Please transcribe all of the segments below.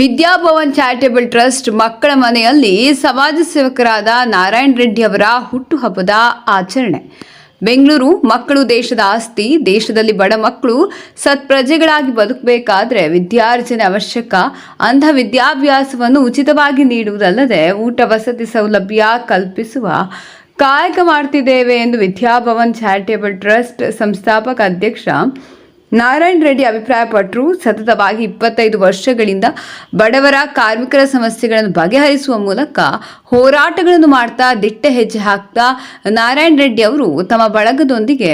Vidya Bhavan charitable trust ಮಕ್ಕಳ ಮನೆಯಲ್ಲಿ ಸಮಾಜ ಸೇವಕರಾದ ನಾರಾಯಣ್ ರೆಡ್ಡಿ ಅವರ ಹುಟ್ಟುಹಬ್ಬದ ಆಚರಣೆ. ಬೆಂಗಳೂರು ಮಕ್ಕಳು ದೇಶದ ಆಸ್ತಿ, ದೇಶದಲ್ಲಿ ಬಡ ಮಕ್ಕಳು ಸತ್ಪ್ರಜೆಗಳಾಗಿ ಬದುಕಬೇಕಾದ್ರೆ ವಿದ್ಯಾರ್ಜನೆ ಅವಶ್ಯಕ. ಅಂಧ ವಿದ್ಯಾಭ್ಯಾಸವನ್ನು ಉಚಿತವಾಗಿ ನೀಡುವುದಲ್ಲದೆ ಊಟ, ವಸತಿ ಸೌಲಭ್ಯ ಕಲ್ಪಿಸುವ ಕಾಯಕ ಮಾಡ್ತಿದ್ದೇವೆ ಎಂದು ವಿದ್ಯಾಭವನ್ ಚಾರಿಟೇಬಲ್ ಟ್ರಸ್ಟ್ ಸಂಸ್ಥಾಪಕ ಅಧ್ಯಕ್ಷ ನಾರಾಯಣ್ ರೆಡ್ಡಿ ಅಭಿಪ್ರಾಯಪಟ್ಟರು ಸತತವಾಗಿ ಇಪ್ಪತ್ತೈದು ವರ್ಷಗಳಿಂದ ಬಡವರ ಕಾರ್ಮಿಕರ ಸಮಸ್ಯೆಗಳನ್ನು ಬಗೆಹರಿಸುವ ಮೂಲಕ ಹೋರಾಟಗಳನ್ನು ಮಾಡ್ತಾ ದಿಟ್ಟ ಹೆಜ್ಜೆ ಹಾಕ್ತಾ ನಾರಾಯಣ್ ರೆಡ್ಡಿ ಅವರು ತಮ್ಮ ಬಳಗದೊಂದಿಗೆ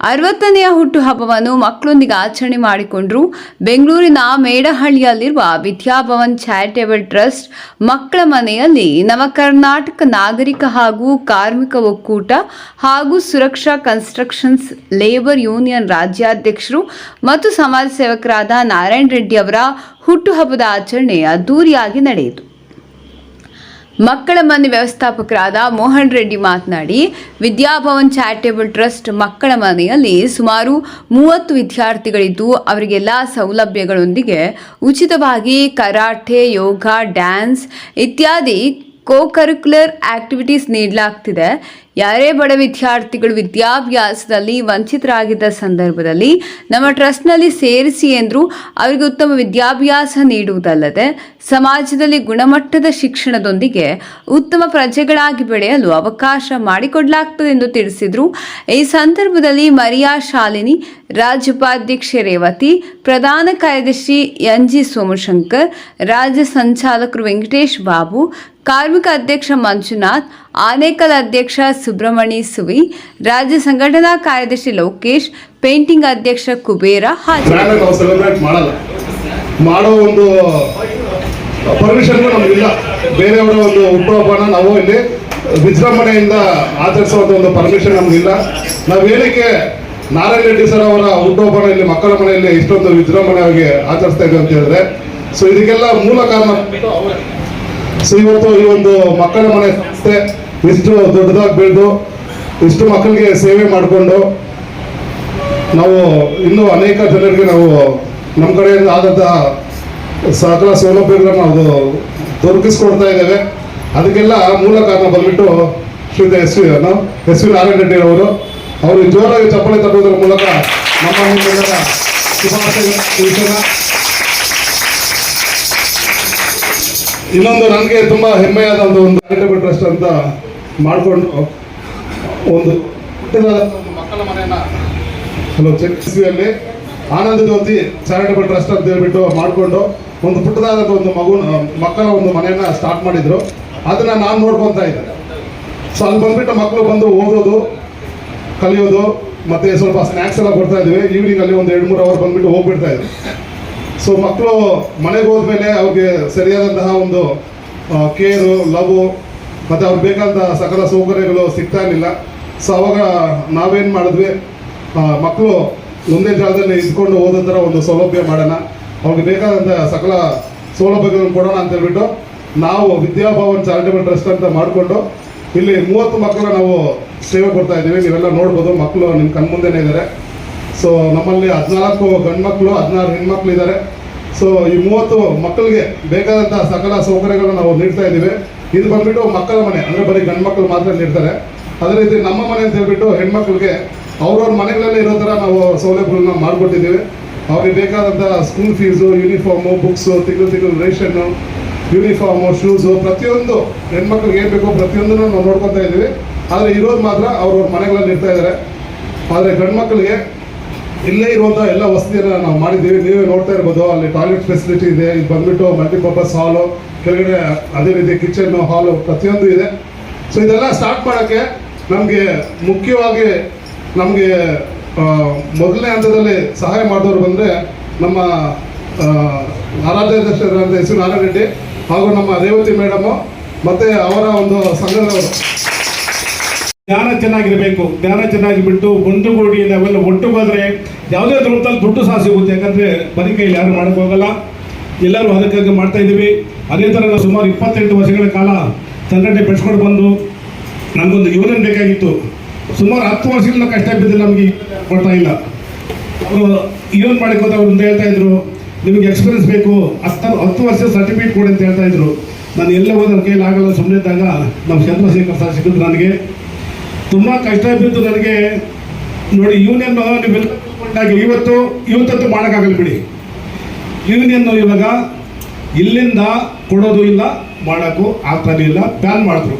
ಅರವತ್ತನೆಯ ಹುಟ್ಟುಹಬ್ಬವನ್ನು ಮಕ್ಕಳೊಂದಿಗೆ ಆಚರಣೆ ಮಾಡಿಕೊಂಡ್ರು. ಬೆಂಗಳೂರಿನ ಮೇಡಹಳ್ಳಿಯಲ್ಲಿರುವ ವಿದ್ಯಾಭವನ್ ಚಾರಿಟೇಬಲ್ ಟ್ರಸ್ಟ್ ಮಕ್ಕಳ ಮನೆಯಲ್ಲಿ ನವಕರ್ನಾಟಕ ನಾಗರಿಕ ಹಾಗೂ ಕಾರ್ಮಿಕ ಒಕ್ಕೂಟ ಹಾಗೂ ಸುರಕ್ಷಾ ಕನ್ಸ್ಟ್ರಕ್ಷನ್ಸ್ ಲೇಬರ್ ಯೂನಿಯನ್ ರಾಜ್ಯಾಧ್ಯಕ್ಷರು ಮತ್ತು ಸಮಾಜ ಸೇವಕರಾದ ನಾರಾಯಣ ರೆಡ್ಡಿ ಅವರ ಹುಟ್ಟುಹಬ್ಬದ ಆಚರಣೆ ಅದ್ದೂರಿಯಾಗಿ ನಡೆಯಿತು. ಮಕ್ಕಳ ಮನೆ ವ್ಯವಸ್ಥಾಪಕರಾದ ಮೋಹನ್ ರೆಡ್ಡಿ ಮಾತನಾಡಿ, ವಿದ್ಯಾಭವನ್ ಚಾರಿಟೇಬಲ್ ಟ್ರಸ್ಟ್ ಮಕ್ಕಳ ಮನೆಯಲ್ಲಿ ಸುಮಾರು ಮೂವತ್ತು ವಿದ್ಯಾರ್ಥಿಗಳಿದ್ದು, ಅವರಿಗೆಲ್ಲ ಸೌಲಭ್ಯಗಳೊಂದಿಗೆ ಉಚಿತವಾಗಿ ಕರಾಟೆ, ಯೋಗ, ಡ್ಯಾನ್ಸ್ ಇತ್ಯಾದಿ ಕೋ ಕರಿಕ್ಯುಲರ್ ಆಕ್ಟಿವಿಟೀಸ್ ನೀಡಲಾಗ್ತಿದೆ. ಯಾರೇ ಬಡ ವಿದ್ಯಾರ್ಥಿಗಳು ವಿದ್ಯಾಭ್ಯಾಸದಲ್ಲಿ ವಂಚಿತರಾಗಿದ್ದ ಸಂದರ್ಭದಲ್ಲಿ ನಮ್ಮ ಟ್ರಸ್ಟ್ನಲ್ಲಿ ಸೇರಿಸಿ ಎಂದರು ಅವರಿಗೆ ಉತ್ತಮ ವಿದ್ಯಾಭ್ಯಾಸ ನೀಡುವುದಲ್ಲದೆ ಸಮಾಜದಲ್ಲಿ ಗುಣಮಟ್ಟದ ಶಿಕ್ಷಣದೊಂದಿಗೆ ಉತ್ತಮ ಪ್ರಜೆಗಳಾಗಿ ಬೆಳೆಯಲು ಅವಕಾಶ ಮಾಡಿಕೊಡಲಾಗ್ತದೆ ಎಂದು ತಿಳಿಸಿದರು. ಈ ಸಂದರ್ಭದಲ್ಲಿ ಮರಿಯಾ ಶಾಲಿನಿ, ರಾಜ್ಯ ಉಪಾಧ್ಯಕ್ಷೆ ರೇವತಿ, ಪ್ರಧಾನ ಕಾರ್ಯದರ್ಶಿ ಎನ್ ಜಿ ಸೋಮಶಂಕರ್, ರಾಜ್ಯ ಸಂಚಾಲಕರು ವೆಂಕಟೇಶ್ ಬಾಬು ಕಾರ್ಮಿಕ ಅಧ್ಯಕ್ಷ ಮಂಜುನಾಥ್, ಆನೇಕಲ್ ಅಧ್ಯಕ್ಷ ಸುಬ್ರಹ್ಮಣಿ ಸುವಿ, ರಾಜ್ಯ ಸಂಘಟನಾ ಕಾರ್ಯದರ್ಶಿ ಲೋಕೇಶ್, ಪೇಂಟಿಂಗ್ ಅಧ್ಯಕ್ಷ ಕುಬೇರ ಮಾಡೋ ಒಂದು ಪರ್ಮಿಷನ್ ನಮಗಿಲ್ಲ ಬೇರೆಯವರ ಒಂದು ನಾವು ಇಲ್ಲಿ ವಿಜೃಂಭಣೆಯಿಂದ ಆಚರಿಸುವಂತ ಒಂದು ಪರ್ಮಿಷನ್ ನಮಗಿಲ್ಲ ನಾವು ಏನಕ್ಕೆ ನಾರಾಯಣ ರೆಡ್ಡಿ ಸರ್ ಅವರ ಹುಟ್ಟುಹಬ್ಬನ ಇಲ್ಲಿ ಮಕ್ಕಳ ಮನೆಯಲ್ಲಿ ಇಷ್ಟೊಂದು ವಿಜೃಂಭಣೆಯಾಗಿ ಆಚರಿಸ್ತಾ ಇದ್ದೀವಿ ಅಂತ ಹೇಳಿದ್ರೆ, ಸೊ ಇದಕ್ಕೆಲ್ಲ ಮೂಲ ಕಾರಣ. ಸೊ, ಇವತ್ತು ಈ ಒಂದು ಮಕ್ಕಳ ಮನೆ ಸಂಸ್ಥೆ ಇಷ್ಟು ದೊಡ್ಡದಾಗಿ ಬೆಳೆದು ಇಷ್ಟು ಮಕ್ಕಳಿಗೆ ಸೇವೆ ಮಾಡಿಕೊಂಡು ನಾವು ಇನ್ನೂ ಅನೇಕ ಜನರಿಗೆ ನಾವು ನಮ್ಮ ಕಡೆಯಿಂದ ಆದಂತಹ ಸಕಲ ಸೌಲಭ್ಯಗಳನ್ನು ನಾವು ದೊರಕಿಸ್ಕೊಡ್ತಾ ಇದ್ದೇವೆ. ಅದಕ್ಕೆಲ್ಲ ಮೂಲ ಕಾರಣ ಬಂದ್ಬಿಟ್ಟು ಶ್ರೀತ ಎಸ್ ವಿ ಅನ್ನು, ಎಸ್ ವಿ ನಾರಾಯಣ ರೆಡ್ಡಿ ಅವರು. ಅವರು ಜೋರಾಗಿ ಚಪ್ಪಳೆ ತಟ್ಟುವುದರ ಮೂಲಕ ನಮ್ಮ ಶುಭಾಶಯ ಇನ್ನೊಂದು ನನಗೆ ತುಂಬ ಹೆಮ್ಮೆಯಾದ ಒಂದು ಒಂದು ಚಾರಿಟಬಲ್ ಟ್ರಸ್ಟ್ ಅಂತ ಮಾಡಿಕೊಂಡು ಒಂದು ಮಕ್ಕಳ ಮನೆಯನ್ನ ಹಲೋ ಚೆಕ್ಸಿಯಲ್ಲಿ ಆನಂದ ಜ್ಯೋತಿ ಚಾರಿಟಬಲ್ ಟ್ರಸ್ಟ್ ಅಂತ ಹೇಳ್ಬಿಟ್ಟು ಮಾಡಿಕೊಂಡು ಒಂದು ಪುಟ್ಟದಾದ ಒಂದು ಮಗು ಮಕ್ಕಳ ಒಂದು ಮನೆಯನ್ನ ಸ್ಟಾರ್ಟ್ ಮಾಡಿದ್ರು. ಅದನ್ನ ನಾನು ನೋಡ್ಕೊಂತ ಇದ್ದೆ. ಸೊ ಅಲ್ಲಿ ಬಂದ್ಬಿಟ್ಟು ಮಕ್ಕಳು ಬಂದು ಓದೋದು ಕಲಿಯೋದು ಮತ್ತೆ ಸ್ವಲ್ಪ ಸ್ನ್ಯಾಕ್ಸ್ ಎಲ್ಲ ಕೊಡ್ತಾ ಇದ್ವಿ. ಈವ್ನಿಂಗ್ ಅಲ್ಲಿ ಒಂದು ಎರಡು ಮೂರು ಅವರ್ ಬಂದ್ಬಿಟ್ಟು ಹೋಗ್ಬಿಡ್ತಾ ಇದ್ವಿ. ಸೊ ಮಕ್ಕಳು ಮನೆಗೆ ಹೋದ್ಮೇಲೆ ಅವ್ರಿಗೆ ಸರಿಯಾದಂತಹ ಒಂದು ಕೇರು ಲವ್ ಮತ್ತು ಅವ್ರಿಗೆ ಬೇಕಾದಂತಹ ಸಕಲ ಸೌಕರ್ಯಗಳು ಸಿಗ್ತಾ ಇರಲಿಲ್ಲ. ಸೊ ಅವಾಗ ನಾವೇನು ಮಾಡಿದ್ವಿ? ಮಕ್ಕಳು ಒಂದೇ ಜಾಗದಲ್ಲಿ ಇದ್ಕೊಂಡು ಓದೋ ಒಂದು ಸೌಲಭ್ಯ ಮಾಡೋಣ. ಅವ್ರಿಗೆ ಬೇಕಾದಂಥ ಸಕಲ ಸೌಲಭ್ಯಗಳನ್ನು ಕೊಡೋಣ ಅಂತ ಹೇಳ್ಬಿಟ್ಟು ನಾವು ವಿದ್ಯಾಭವನ್ ಚಾರಿಟೇಬಲ್ ಟ್ರಸ್ಟ್ ಅಂತ ಮಾಡಿಕೊಂಡು ಇಲ್ಲಿ ಮೂವತ್ತು ಮಕ್ಕಳು ನಾವು ಸೇವೆ ಕೊಡ್ತಾ ಇದ್ದೀವಿ. ನೀವೆಲ್ಲ ನೋಡ್ಬೋದು ಮಕ್ಕಳು ನಿಮ್ಮ ಕಣ್ಮುಂದೆನೇ ಇದ್ದಾರೆ ಸೊ ನಮ್ಮಲ್ಲಿ ಹದಿನಾಲ್ಕು ಗಂಡು ಹದಿನಾರು ಹೆಣ್ಮಕ್ಳು ಇದ್ದಾರೆ ಸೊ ಈ ಮೂವತ್ತು ಮಕ್ಕಳಿಗೆ ಬೇಕಾದಂಥ ಸಕಲ ಸೌಕರ್ಯಗಳನ್ನು ನಾವು ನೀಡ್ತಾ ಇದ್ದೀವಿ. ಇದು ಬಂದ್ಬಿಟ್ಟು ಮಕ್ಕಳ ಮನೆ, ಅಂದ್ರೆ ಬರೀ ಗಂಡು ಮಕ್ಕಳು ಮಾತ್ರ ನೀಡ್ತಾರೆ. ಅದೇ ರೀತಿ ನಮ್ಮ ಮನೆ ಅಂತ ಹೇಳ್ಬಿಟ್ಟು ಹೆಣ್ಮಕ್ಳಿಗೆ ಅವ್ರವ್ರ ಮನೆಗಳಲ್ಲೇ ಇರೋ ಥರ ನಾವು ಸೌಲಭ್ಯಗಳನ್ನ ಮಾಡಿಕೊಟ್ಟಿದ್ದೀವಿ. ಅವ್ರಿಗೆ ಬೇಕಾದಂಥ ಸ್ಕೂಲ್ ಫೀಸು ಯೂನಿಫಾರ್ಮು ಬುಕ್ಸು ತಿಂಗಳು ತಿಂಗಳು ರೇಷನ್ನು ಯೂನಿಫಾರ್ಮು ಶೂಸು ಪ್ರತಿಯೊಂದು ಹೆಣ್ಮಕ್ಳಿಗೆ ಏನು ಬೇಕೋ ಪ್ರತಿಯೊಂದನ್ನು ನಾವು ನೋಡ್ಕೊತಾ ಇದ್ದೀವಿ. ಆದರೆ ಇರೋದು ಮಾತ್ರ ಅವ್ರವ್ರ ಮನೆಗಳಲ್ಲಿ ಇರ್ತಾ ಇದ್ದಾರೆ. ಆದರೆ ಗಂಡು ಮಕ್ಕಳಿಗೆ ಇಲ್ಲೇ ಇರುವಂಥ ಎಲ್ಲ ವಸತಿಯನ್ನು ನಾವು ಮಾಡಿದ್ದೀವಿ. ನೀವೇ ನೋಡ್ತಾ ಇರ್ಬೋದು ಅಲ್ಲಿ ಟಾಯ್ಲೆಟ್ ಫೆಸಿಲಿಟಿ ಇದೆ. ಇದು ಬಂದ್ಬಿಟ್ಟು ಮಲ್ಟಿಪರ್ಪಸ್ ಹಾಲು ಕೆಳಗಡೆ ಅದೇ ರೀತಿ ಕಿಚನ್ ಹಾಲು ಪ್ರತಿಯೊಂದು ಇದೆ. ಸೊ ಇದೆಲ್ಲ ಸ್ಟಾರ್ಟ್ ಮಾಡೋಕ್ಕೆ ನಮಗೆ ಮುಖ್ಯವಾಗಿ ನಮಗೆ ಮೊದಲನೇ ಹಂತದಲ್ಲಿ ಸಹಾಯ ಮಾಡಿದವರು ಬಂದರೆ ನಮ್ಮ ಆ, ದರ್ಶನ ಎಸ್ ವಿ ನಾರಾಯಣ ರೆಡ್ಡಿ ಹಾಗೂ ನಮ್ಮ ರೇವತಿ ಮೇಡಮು ಮತ್ತು ಅವರ ಒಂದು ಸಂಘದವರು. ಜ್ಞಾನ ಚೆನ್ನಾಗಿರಬೇಕು. ಜ್ಞಾನ ಚೆನ್ನಾಗಿ ಬಿಟ್ಟು ಒಂದುಗೂಡಿ ನಾವೆಲ್ಲ ಒಟ್ಟುಗೋದ್ರೆ ಯಾವುದೇ ರೂಪದಲ್ಲಿ ದುಡ್ಡು ಸಹ ಸಿಗುತ್ತೆ. ಯಾಕಂದರೆ ಬರೀ ಕೈಯಲ್ಲಿ ಯಾರು ಮಾಡಕ್ ಹೋಗಲ್ಲ. ಎಲ್ಲರೂ ಅದಕ್ಕಾಗಿ ಮಾಡ್ತಾ ಇದ್ದೀವಿ. ಅದೇ ಥರ ನಾವು ಸುಮಾರು ಇಪ್ಪತ್ತೆಂಟು ವರ್ಷಗಳ ಕಾಲ ಸಂಘಟನೆ ಬೆಳೆಸ್ಕೊಂಡು ಬಂದು ನನಗೊಂದು ಯೂನಿಯನ್ ಬೇಕಾಗಿತ್ತು. ಸುಮಾರು ಹತ್ತು ವರ್ಷದಿಂದ ಕಷ್ಟ ಬಿದ್ದು ನಮಗೆ ಕೊಡ್ತಾ ಇಲ್ಲ. ಅವರು ಯೂನಿಯನ್ ಮಾಡಿಕೋತ ಅವ್ರು ಹೇಳ್ತಾ ಇದ್ರು, ನಿಮಗೆ ಎಕ್ಸ್ಪೀರಿಯನ್ಸ್ ಬೇಕು. ಹತ್ತು ಹತ್ತು ವರ್ಷ ಸರ್ಟಿಫಿಕೇಟ್ ಕೊಡಿ ಅಂತ ಹೇಳ್ತಾ ಇದ್ರು. ನಾನು ಎಲ್ಲ ಹೋದ ಕೈಯಲ್ಲಿ ಆಗಲ್ಲ. ಸುಮ್ಮನೆ ಇದ್ದಾಗ ನಮ್ಮ ಚಂದ್ರಶೇಖರ್ ಸರ್ ಸಿಕ್ಕಿದ್ರು ನನಗೆ. ತುಂಬ ಕಷ್ಟ ಬಿದ್ದು ನನಗೆ ನೋಡಿ ಯೂನಿಯನ್ ನೀವು ಇವತ್ತು, ಇವತ್ತಂತೂ ಮಾಡೋಕ್ಕಾಗಲ್ಲ ಬಿಡಿ. ಯೂನಿಯನ್ ಇವಾಗ ಇಲ್ಲಿಂದ ಕೊಡೋದು ಇಲ್ಲ, ಮಾಡೋಕ್ಕೂ ಆಗ್ತಾನೆ ಇಲ್ಲ ಬ್ಯಾನ್ ಮಾಡಿದ್ರು.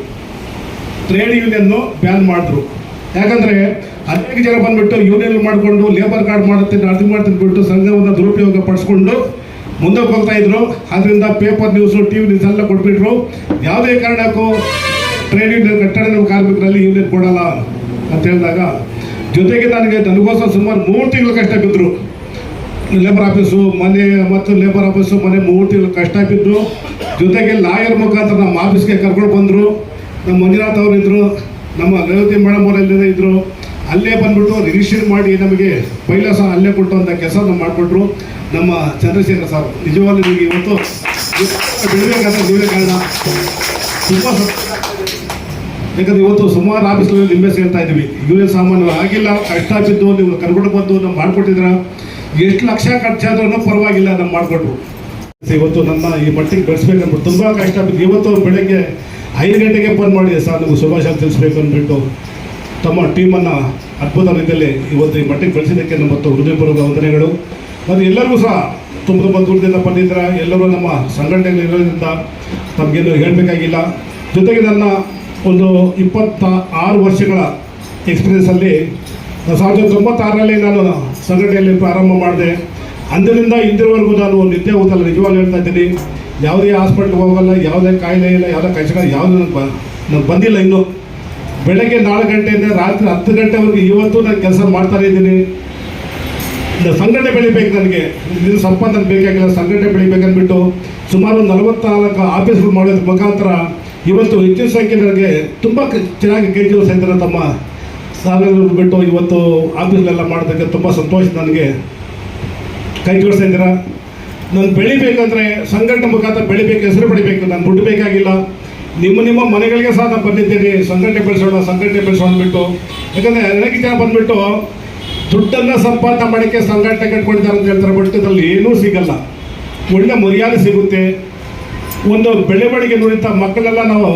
ಟ್ರೇಡ್ ಯೂನಿಯನ್ನು ಬ್ಯಾನ್ ಮಾಡಿದ್ರು. ಯಾಕಂದರೆ ಅನೇಕ ಜನ ಬಂದ್ಬಿಟ್ಟು ಯೂನಿಯನ್ ಮಾಡಿಕೊಂಡು ಲೇಬರ್ ಕಾರ್ಡ್ ಮಾಡುತ್ತೆ ಅರ್ಜಿ ಮಾಡ್ತೀನಿ ಬಿಟ್ಟು ಸಂಘವನ್ನು ದುರುಪಯೋಗ ಪಡಿಸ್ಕೊಂಡು ಮುಂದಕ್ಕೆ ಹೋಗ್ತಾ ಇದ್ರು. ಅದರಿಂದ paper news T V news ಎಲ್ಲ ಕೊಟ್ಬಿಟ್ರು. ಯಾವುದೇ ಕಾರಣಕ್ಕೂ ಟ್ರೇಡ್ ಯೂನಿಯನ್ ಕಟ್ಟಡ ಕಾರ್ಮಿಕರಲ್ಲಿ ಯೂನಿಯನ್ ಕೊಡಲ್ಲ ಅಂತ ಹೇಳಿದಾಗ ಜೊತೆಗೆ ನನಗೆ ನನಗೋಸ್ಕರ ಸುಮಾರು ಮೂರು ತಿಂಗಳು ಕಷ್ಟ ಬಿದ್ದರು. ಲೇಬರ್ ಆಫೀಸು ಮನೆ ಮತ್ತು ಲೇಬರ್ ಆಫೀಸು ಮನೆ ಮೂರು ತಿಂಗಳು ಕಷ್ಟ ಬಿದ್ದರು ಜೊತೆಗೆ ಲಾಯರ್ ಮುಖಾಂತರ ನಮ್ಮ ಆಫೀಸ್ಗೆ ಕರ್ಕೊಂಡು ಬಂದರು. ನಮ್ಮ ಮಂಜುನಾಥ್ ಅವರು ಇದ್ದರು ನಮ್ಮ ರೇವತಿ ಮೇಡಮ್ ಅವರೆಲ್ಲ ಇದ್ದರು ಅಲ್ಲೇ ಬಂದ್ಬಿಟ್ಟು ರಿಜಿಸ್ಟ್ರೇಷನ್ ಮಾಡಿ ನಮಗೆ ಪೈಲಾಸ ಅಲ್ಲೇ ಕೊಟ್ಟು ಅಂತ ಕೆಲಸ ನಮ್ಮ ಮಾಡಿಕೊಟ್ರು ನಮ್ಮ ಚಂದ್ರಶೇಖರ್ ಸರ್, ನಿಜವಾಗ್ಲೂ ನಿಮಗೆ ಇವತ್ತು ಬೆಳಿಬೇಕಾದ್ರೆ ನೀವೇ ಕಾರಣ. ತುಂಬ ಯಾಕಂದ್ರೆ ಇವತ್ತು ಸುಮಾರು ಆಫೀಸ್ಗಳಲ್ಲಿ ನಿಂಬೆ ಸೇರ್ತಾ ಇದ್ದೀವಿ. ಯೂನಿಯನ್ ಸಾಮಾನ್ಯ ಆಗಿಲ್ಲ, ಕಷ್ಟ ನೀವು ಕರ್ಕೊಂಡು ಬಂದು ನಾವು ಮಾಡಿಕೊಟ್ಟಿದ್ರ. ಎಷ್ಟು ಲಕ್ಷ ಖರ್ಚಾದ್ರೂ ಪರವಾಗಿಲ್ಲ ನಮ್ಮ ಮಾಡಿಕೊಟ್ರು. ಇವತ್ತು ನನ್ನ ಈ ಮಟ್ಟಿಗೆ ಬೆಳೆಸ್ಬೇಕಂದ್ಬಿಟ್ಟು ತುಂಬ ಕಷ್ಟ ಬಿದ್ದು ಇವತ್ತು ಬೆಳಗ್ಗೆ ಐದು ಗಂಟೆಗೆ ಫೋನ್ ಮಾಡಿದೆ, ಸರ್, ನಿಮಗೆ ಶುಭಾಶಯ ತಿಳಿಸ್ಬೇಕು ಅಂದ್ಬಿಟ್ಟು. ತಮ್ಮ ಟೀಮನ್ನು ಅದ್ಭುತ ರೀತಿಯಲ್ಲಿ ಇವತ್ತು ಈ ಮಟ್ಟಿಗೆ ಬೆಳೆಸಿದ್ದಕ್ಕೆ ನಮ್ಮ ಮತ್ತು ಹೃದಯಪೂರ್ವಕ ವಂದನೆಗಳು. ಮತ್ತು ಎಲ್ಲರಿಗೂ ಸಹ ತುಂಬ ತುಂಬ ದೂರದಿಂದ ಬಂದಿದ್ದೀರ ಎಲ್ಲರೂ ನಮ್ಮ ಸಂಘಟನೆಗಳಿರೋದ್ರಿಂದ ತಮಗೇನು ಹೇಳಬೇಕಾಗಿಲ್ಲ. ಜೊತೆಗೆ ನನ್ನ ಒಂದು ಇಪ್ಪತ್ತ ಆರು ವರ್ಷಗಳ ಎಕ್ಸ್ಪೀರಿಯನ್ಸಲ್ಲಿ ಸಾವಿರದ ತೊಂಬತ್ತಾರರಲ್ಲಿ ನಾನು ಸಂಘಟನೆಯಲ್ಲಿ ಪ್ರಾರಂಭ ಮಾಡಿದೆ. ಅಂದಿನಿಂದ ಇಂದಿನವರೆಗೂ ನಾನು ಒಂದು ನಿದ್ದೆ ಊಟಲ್ಲ ನಿಜವಾಗಿ ಹೇಳ್ತಾ ಇದ್ದೀನಿ. ಯಾವುದೇ ಹಾಸ್ಪಿಟ್ಲ್ಗೆ ಹೋಗಲ್ಲ, ಯಾವುದೇ ಕಾಯಿಲೆ ಇಲ್ಲ, ಯಾವುದೇ ಕಷ್ಟ ಯಾವುದೂ ನನಗೆ ಬಂದಿಲ್ಲ ಇನ್ನೂ. ಬೆಳಗ್ಗೆ ನಾಲ್ಕು ಗಂಟೆಯಿಂದ ರಾತ್ರಿ ಹತ್ತು ಗಂಟೆವರೆಗೆ ಇವತ್ತು ನಾನು ಕೆಲಸ ಮಾಡ್ತಾನೆ ಇದ್ದೀನಿ. ಸಂಘಟನೆ ಬೆಳಿಬೇಕು ನನಗೆ. ಇದು ಸಂಪಾದನೆ ಬೇಕಾಗಿಲ್ಲ, ಸಂಘಟನೆ ಬೆಳಿಬೇಕಂದ್ಬಿಟ್ಟು ಸುಮಾರು ನಲವತ್ತ್ನಾಲ್ಕು ಆಫೀಸ್ಗಳು ಮಾಡೋದ್ರ ಮುಖಾಂತರ ಇವತ್ತು ಹೆಚ್ಚಿನ ಸಂಖ್ಯೆ ನನಗೆ ತುಂಬ ಚೆನ್ನಾಗಿ ಕೈ ಜೋಡಿಸ್ತಾ ಇದ್ದಾರೆ ತಮ್ಮ ಸಾಲಗಳು ಬಿಟ್ಟು ಇವತ್ತು ಆಫೀಸ್ಲೆಲ್ಲ ಮಾಡೋದಕ್ಕೆ ತುಂಬ ಸಂತೋಷ ನನಗೆ. ಕೈ ಜೋಡಿಸ್ತಾ ಇದ್ದೀರಾ ನಾನು ಬೆಳಿಬೇಕಂದ್ರೆ ಸಂಘಟನೆ ಮುಖಾಂತರ ಬೆಳಿಬೇಕು, ಹೆಸರು ಪಡಿಬೇಕು, ನಾನು ದುಡ್ಡು ನಿಮ್ಮ ನಿಮ್ಮ ಮನೆಗಳಿಗೆ ಸಹ ನಾನು ಬಂದಿದ್ದೀನಿ, ಸಂಘಟನೆ ಬೆಳೆಸೋಣ ಸಂಘಟನೆ ಬೆಳೆಸೋಣ ಬಿಟ್ಟು. ಯಾಕಂದರೆ ಅನೇಕ ಜನ ಬಂದ್ಬಿಟ್ಟು ದುಡ್ಡನ್ನು ಸಂಪಾದನೆ ಮಾಡೋಕ್ಕೆ ಸಂಘಟನೆ ಕಟ್ಕೊಂಡಿದ್ದಾರೆ ಅಂತ ಹೇಳ್ತಾರೆ ಬಟ್ ಇದರಲ್ಲಿ ಏನೂ ಸಿಗಲ್ಲ. ಒಳ್ಳೆ ಮರ್ಯಾದೆ ಸಿಗುತ್ತೆ. ಒಂದು ಬೆಳವಣಿಗೆ ನುರಿತ ಮಕ್ಕಳೆಲ್ಲ ನಾವು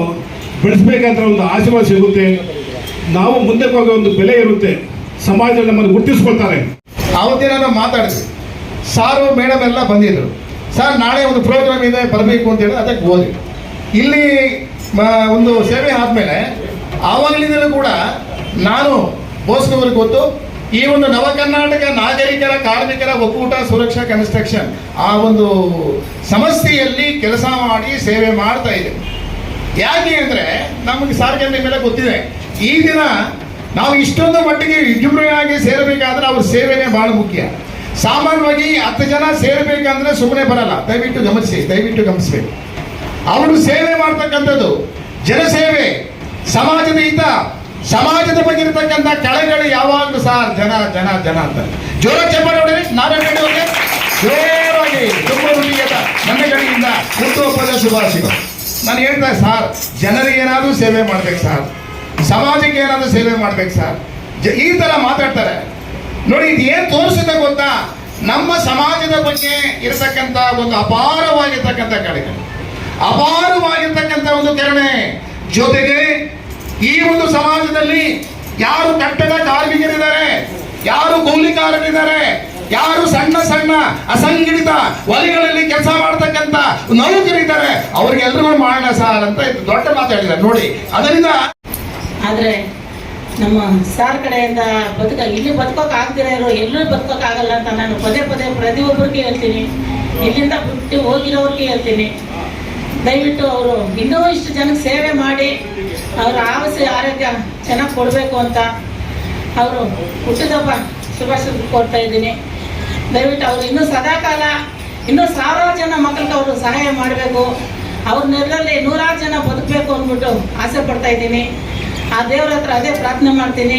ಬೆಳೆಸ್ಬೇಕಂತ ಒಂದು ಆಶೀರ್ವಾದ ಸಿಗುತ್ತೆ. ನಾವು ಮುಂದೆ ಹೋಗೋ ಒಂದು ಬೆಲೆ ಇರುತ್ತೆ. ಸಮಾಜದಲ್ಲಿ ನಮ್ಮನ್ನು ಗುರುತಿಸ್ಕೊಳ್ತಾರೆ ಅವತ್ತಿನ ನಾವು ಮಾತಾಡಿದ್ವಿ ಸಾರು, ಮೇಡಮ್ ಎಲ್ಲ ಬಂದಿದ್ರು. ಸರ್, ನಾಳೆ ಒಂದು ಪ್ರೋಗ್ರಾಮ್ ಇದೆ, ಬರಬೇಕು ಅಂತ ಹೇಳಿ ಅದಕ್ಕೆ ಹೋದ್ವಿ ಇಲ್ಲಿ ಒಂದು ಸೇವೆ ಆದಮೇಲೆ, ಆವಾಗಲಿಂದಲೂ ಕೂಡ ನಾನು ಬೋಸ್ನವ್ರಿಗೆ ಗೊತ್ತು ಈ ಒಂದು ನವ ಕರ್ನಾಟಕ ನಾಗರಿಕರ, ಕಾರ್ಮಿಕರ ಒಕ್ಕೂಟ, ಸುರಕ್ಷಾ ಕನ್ಸ್ಟ್ರಕ್ಷನ್ ಆ ಒಂದು ಸಮಸ್ಯೆಯಲ್ಲಿ ಕೆಲಸ ಮಾಡಿ ಸೇವೆ ಮಾಡ್ತಾ ಇದೆ. ಯಾಕೆ ಅಂದರೆ ನಮಗೆ ಸಾರ್ವಜನಿಕ ಮೇಲೆ ಗೊತ್ತಿದೆ. ಈ ದಿನ ನಾವು ಇಷ್ಟೊಂದು ಮಟ್ಟಿಗೆ ವಿಜೃಂಭಣೆಯಾಗಿ ಸೇರಬೇಕಾದ್ರೆ ಅವ್ರ ಸೇವೆನೇ ಬಹಳ ಮುಖ್ಯ. ಸಾಮಾನ್ಯವಾಗಿ ಹತ್ತು ಜನ ಸೇರಬೇಕಂದ್ರೆ ಸುಮ್ಮನೆ ಬರಲ್ಲ. ದಯವಿಟ್ಟು ಗಮನಿಸಿ, ದಯವಿಟ್ಟು ಗಮನಿಸಬೇಕು. ಅವರು ಸೇವೆ ಮಾಡ್ತಕ್ಕಂಥದ್ದು ಜನಸೇವೆ ಸಮಾಜದ ಹಿತ ಸಮಾಜದ ಬಗ್ಗೆ ಇರತಕ್ಕಂಥ ಕಳೆಗಳು ಯಾವಾಗಲೂ ಸಾರ್ ಜನ ಜನ ಜನ ಅಂತ ಜೋರ ಚಪ್ಪ ನೋಡಿರಿ ನಾರಾಯಣ ಜೋರಾಗಿ ತುಂಬ ಮನೆಗಳಿಂದ ಹುಟ್ಟುಹಬ್ಬದ ಶುಭಾಶಯಗಳು. ನಾನು ಹೇಳ್ತಾ ಸಾರ್, ಜನರಿಗೆ ಏನಾದರೂ ಸೇವೆ ಮಾಡ್ಬೇಕು ಸಾರ್. ಸಮಾಜಕ್ಕೆ ಏನಾದರೂ ಸೇವೆ ಮಾಡ್ಬೇಕು ಸರ್. ಈ ಥರ ಮಾತಾಡ್ತಾರೆ. ನೋಡಿ, ಇದು ಏನು ತೋರಿಸುತ್ತೆ ಗೊತ್ತಾ? ನಮ್ಮ ಸಮಾಜದ ಬಗ್ಗೆ ಇರತಕ್ಕಂಥ ಒಂದು ಅಪಾರವಾಗಿರ್ತಕ್ಕಂಥ ಕಡೆಗಳು ಅಪಾರವಾಗಿರ್ತಕ್ಕಂಥ ಒಂದು ಕರುಣೆ ಜೊತೆಗೆ ಈ ಒಂದು ಸಮಾಜದಲ್ಲಿ ಯಾರು ಕಟ್ಟಡ ಕಾರ್ಮಿಕರಿದ್ದಾರೆ, ಯಾರು ಕೂಲಿಕಾರರಿದ್ದಾರೆ, ಯಾರು ಸಣ್ಣ ಸಣ್ಣ ಅಸಂಘಟಿತ ವಲಯಗಳಲ್ಲಿ ಕೆಲಸ ಮಾಡ್ತಕ್ಕಂತ ನೌಕರಿದ್ದಾರೆ, ಅವ್ರಿಗೆಲ್ರಿಗೂ ಮಾಡೋಣ ಸಾರ್ ಅಂತ ದೊಡ್ಡ ಮಾತಾಡಿದ್ದಾರೆ ನೋಡಿ, ಅದರಿಂದ ಆದರೆ ನಮ್ಮ ಸಾರ್ ಕಡೆಯಿಂದ ಬದುಕ, ಇಲ್ಲಿ ಬದುಕೋಕೆ ಆಗ್ದಿರ ಇರೋ ಎಲ್ಲೂ ಆಗಲ್ಲ ಅಂತ ನಾನು ಪದೇ ಪದೇ ಪ್ರತಿಯೊಬ್ಬರಿಗೆ ಹೇಳ್ತೀನಿ. ಇಲ್ಲಿಂದ ಬಿಟ್ಟು ಹೋಗಿರೋರಿಗೆ ಹೇಳ್ತೀನಿ. ದಯವಿಟ್ಟು ಅವರು ಇನ್ನೂ ಇಷ್ಟು ಜನಕ್ಕೆ ಸೇವೆ ಮಾಡಿ ಅವರ ಆವಶ್ಯ ಆರೋಗ್ಯ ಚೆನ್ನಾಗಿ ಕೊಡಬೇಕು ಅಂತ ಅವರು ಹುಟ್ಟಿದಪ್ಪ ಶುಭಾಶಯ ಕೊಡ್ತಾ ಇದ್ದೀನಿ. ದಯವಿಟ್ಟು ಅವರು ಇನ್ನೂ ಸದಾಕಾಲ, ಇನ್ನೂ ಸಾವಿರಾರು ಜನ ಮಕ್ಕಳಿಗೆ ಅವರು ಸಹಾಯ ಮಾಡಬೇಕು. ಅವ್ರ ನೆರಳಲ್ಲಿ ನೂರಾರು ಜನ ಬದುಕಬೇಕು ಅಂದ್ಬಿಟ್ಟು ಆಸೆ ಪಡ್ತಾ ಇದ್ದೀನಿ. ಆ ದೇವ್ರ ಹತ್ರ ಅದೇ ಪ್ರಾರ್ಥನೆ ಮಾಡ್ತೀನಿ.